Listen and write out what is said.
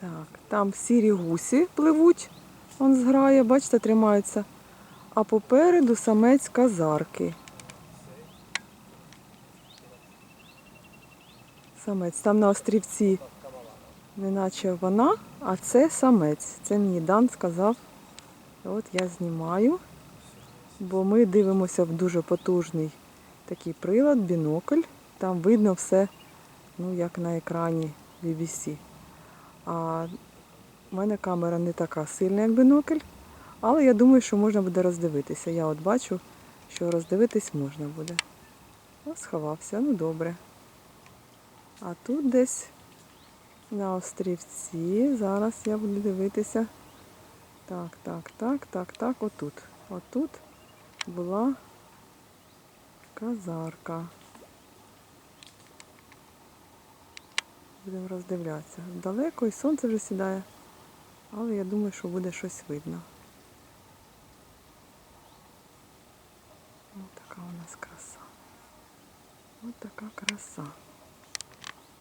Так, там сірі гусі пливуть, он зграє, бачите, тримаються. А попереду самець казарки. Самець. Там на острівці, неначе вона, а це самець. Це мені Дан сказав. От я знімаю, бо ми дивимося в дуже потужний такий прилад, бінокль. Там видно все, ну, як на екрані BBC. А в мене камера не така сильна, як бінокль, але я думаю, що можна буде роздивитися. Я от бачу, що роздивитись можна буде. О, сховався, ну добре. А тут десь на острівці. Зараз я буду дивитися. Так, так, так, так, так, отут. Отут була казарка. Будемо роздивлятися. Далеко і сонце вже сідає, але я думаю, що буде щось видно. Ось така у нас краса. Ось така краса.